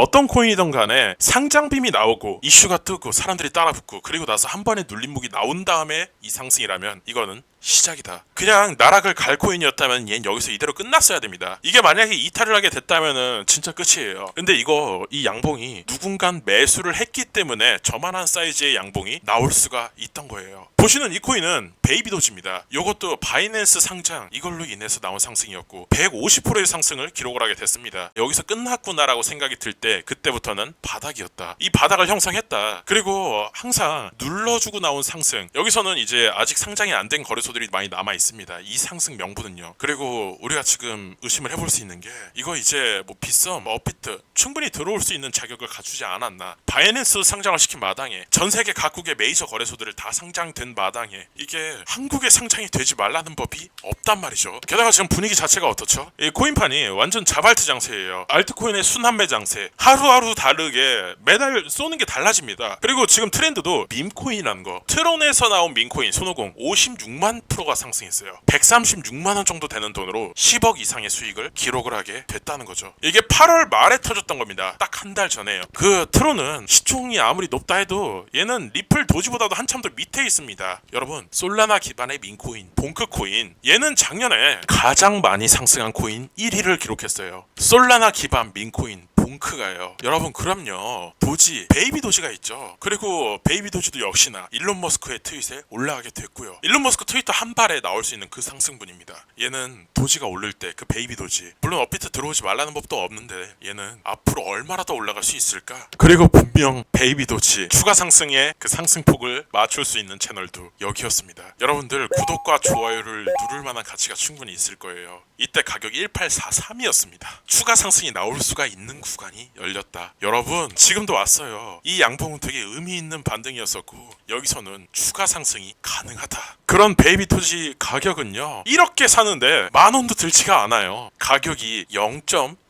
어떤 코인이든 간에 상장빔이 나오고 이슈가 뜨고 사람들이 따라 붙고 그리고 나서 한 번에 눌림목이 나온 다음에 이 상승이라면 이거는 시작이다. 그냥 나락을 갈 코인이었다면 얜 여기서 이대로 끝났어야 됩니다. 이게 만약에 이탈을 하게 됐다면은 진짜 끝이에요. 근데 이거 이 양봉이 누군간 매수를 했기 때문에 저만한 사이즈의 양봉이 나올 수가 있던 거예요. 보시는 이 코인은 베이비도지입니다. 이것도 바이낸스 상장 이걸로 인해서 나온 상승이었고 150%의 상승을 기록을 하게 됐습니다. 여기서 끝났구나라고 생각이 들 때 그때부터는 바닥이었다. 이 바닥을 형성했다. 그리고 항상 눌러주고 나온 상승 여기서는 이제 아직 상장이 안 된 거래소 들이 많이 남아 있습니다. 이 상승 명분은요. 그리고 우리가 지금 의심을 해볼 수 있는 게 이거 이제 뭐 빗썸, 업비트 충분히 들어올 수 있는 자격을 갖추지 않았나. 바이낸스 상장을 시킨 마당에 전 세계 각국의 메이저 거래소들을 다 상장된 마당에 이게 한국에 상장이 되지 말라는 법이 없단 말이죠. 게다가 지금 분위기 자체가 어떻죠? 이 코인판이 완전 자발트 장세예요. 알트코인의 순환매 장세. 하루하루 다르게 매달 쏘는 게 달라집니다. 그리고 지금 트렌드도 밈코인이라는 거. 트론에서 나온 밈코인 손오공 56만 프로가 상승했어요. 136만 원 정도 되는 돈으로 10억 이상의 수익을 기록을 하게 됐다는 거죠. 이게 8월 말에 터졌던 겁니다. 딱 한 달 전에요. 그 트론은 시총이 아무리 높다 해도 얘는 리플 도지보다도 한참 더 밑에 있습니다. 여러분 솔라나 기반의 민코인, 봉크코인 얘는 작년에 가장 많이 상승한 코인 1위를 기록했어요. 솔라나 기반 민코인 봉크가요. 여러분 그럼요. 도지, 베이비 도지가 있죠. 그리고 베이비 도지도 역시나 일론 머스크의 트윗에 올라가게 됐고요. 일론 머스크 트위터 한 발에 나올 수 있는 그 상승분입니다. 얘는 도지가 오를 때그 베이비 도지. 물론 업비트 들어오지 말라는 법도 없는데 얘는 앞으로 얼마나 더 올라갈 수 있을까? 그리고 분명 베이비 도지 추가 상승의 그 상승폭을 맞출 수 있는 채널도 여기였습니다. 여러분들 구독과 좋아요를 누를 만한 가치가 충분히 있을 거예요. 이때 가격 1843이었습니다. 추가 상승이 나올 수가 있는 구간 이 열렸다. 여러분 지금도 왔어요. 이 양봉은 되게 의미 있는 반등이었었고 여기서는 추가 상승이 가능하다. 그런 베이비 토지 가격은요. 이렇게 사는데 만 원도 들지가 않아요. 가격이 0.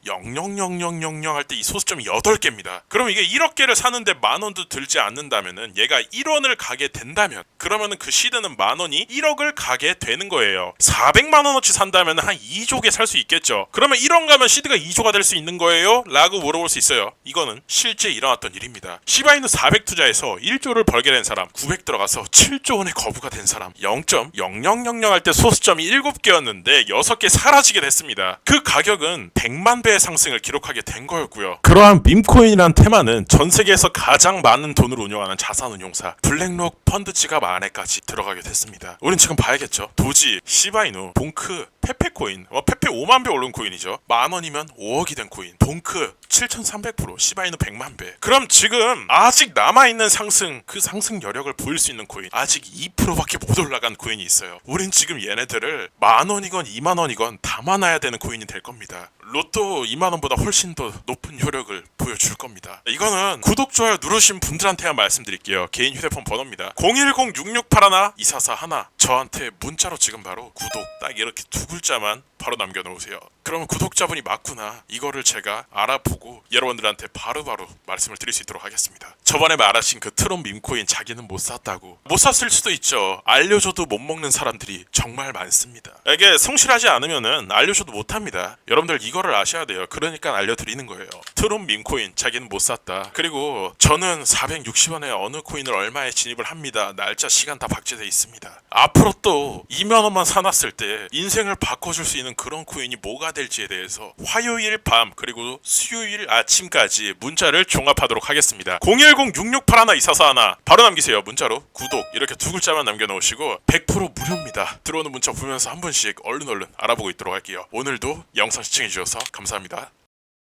0.00000 할 때 이 소수점이 8개입니다. 그럼 이게 1억 개를 사는데 만 원도 들지 않는다면은 얘가 1원을 가게 된다면 그러면은 그 시드는 만 원이 1억을 가게 되는 거예요. 400만 원어치 산다면 한 2조개 살 수 있겠죠. 그러면 1원 가면 시드가 2조가 될 수 있는 거예요? 라고 물어볼 수 있어요. 이거는 실제 일어났던 일입니다. 시바이누 400 투자해서 1조를 벌게 된 사람, 900 들어가서 7조 원의 거부가 된 사람, 0.0000 할 때 소수점이 7개였는데 6개 사라지게 됐습니다. 그 가격은 100만 배의 상승을 기록하게 된 거였고요. 그러한 밈코인이란 테마는 전 세계에서 가장 많은 돈을 운영하는 자산운용사 블랙록 펀드 지갑 안에까지 들어가게 됐습니다. 우린 지금 봐야겠죠. 도지, 시바이누, 봉크, 페페 코인, 어, 페페 5만 배 오른 코인이죠. 만 원이면 5억이 된 코인. 봉크 7,300%, 시바이누 100만 배. 그럼 지금 아직 남아 있는 상승, 그 상승 여력을 보일 수 있는 코인 아직 2%밖에 못 올라간 코인이 있어요. 우린 지금 얘네들을 만 원이건 2만 원이건 담아놔야 되는 코인이 될 겁니다. 로또 2만 원보다 훨씬 더 높은 효력을 보여줄 겁니다. 이거는 구독 좋아요 누르신 분들한테만 말씀드릴게요. 개인 휴대폰 번호입니다. 010-6681-2441 저한테 문자로 지금 바로 구독 딱 이렇게 두 글자 만 바로 남겨놓으세요. 그러면 구독자분이 맞구나 이거를 제가 알아보고 여러분들한테 바로 바로 말씀을 드릴 수 있도록 하겠습니다. 저번에 말하신 그 트론 밈코인 자기는 못 샀다고 못 샀을 수도 있죠. 알려줘도 못 먹는 사람들이 정말 많습니다. 이게 성실하지 않으면은 알려줘도 못합니다. 여러분들 이거를 아셔야 돼요. 그러니까 알려드리는 거예요. 트론 밈코인 자기는 못 샀다. 그리고 저는 460원에 어느 코인을 얼마에 진입을 합니다. 날짜 시간 다 박제돼 있습니다. 앞으로 또 2만 원만 사놨을 때 인생을 바꿔줄 수 있는 그런 코인이 뭐가 될지에 대해서 화요일 밤 그리고 수요일 아침까지 문자를 종합하도록 하겠습니다. 010-6681-2441 바로 남기세요. 문자로 구독 이렇게 두 글자만 남겨놓으시고 100% 무료입니다. 들어오는 문자 보면서 한 분씩 얼른 얼른 알아보고 있도록 할게요. 오늘도 영상 시청해주셔서 감사합니다.